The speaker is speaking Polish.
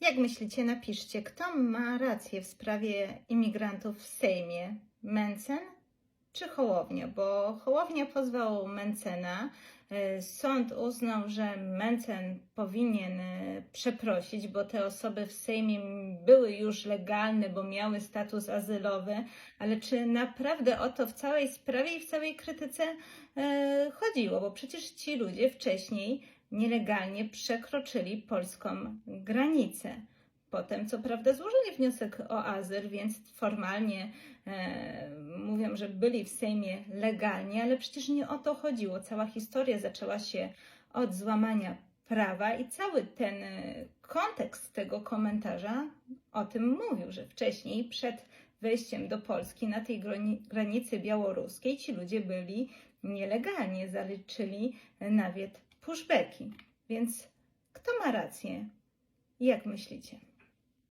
Jak myślicie, napiszcie, kto ma rację w sprawie imigrantów w Sejmie? Mencen czy Hołownia? Bo Hołownia pozwał Mencena. e, Sąd uznał, że Mencen powinien e, przeprosić, bo te osoby w Sejmie były już legalne, bo miały status azylowy, ale czy naprawdę o to w całej sprawie i w całej krytyce e, chodziło? Bo przecież ci ludzie wcześniej nielegalnie przekroczyli polską granicę. Potem, co prawda, złożyli wniosek o azyl, więc formalnie e, mówią, że byli w Sejmie legalnie, ale przecież nie o to chodziło. Cała historia zaczęła się od złamania prawa i cały ten e, kontekst tego komentarza o tym mówił, że wcześniej, przed wejściem do Polski na tej grani- granicy białoruskiej, ci ludzie byli nielegalnie, zaliczyli nawet pushbacki. Więc kto ma rację? Jak myślicie?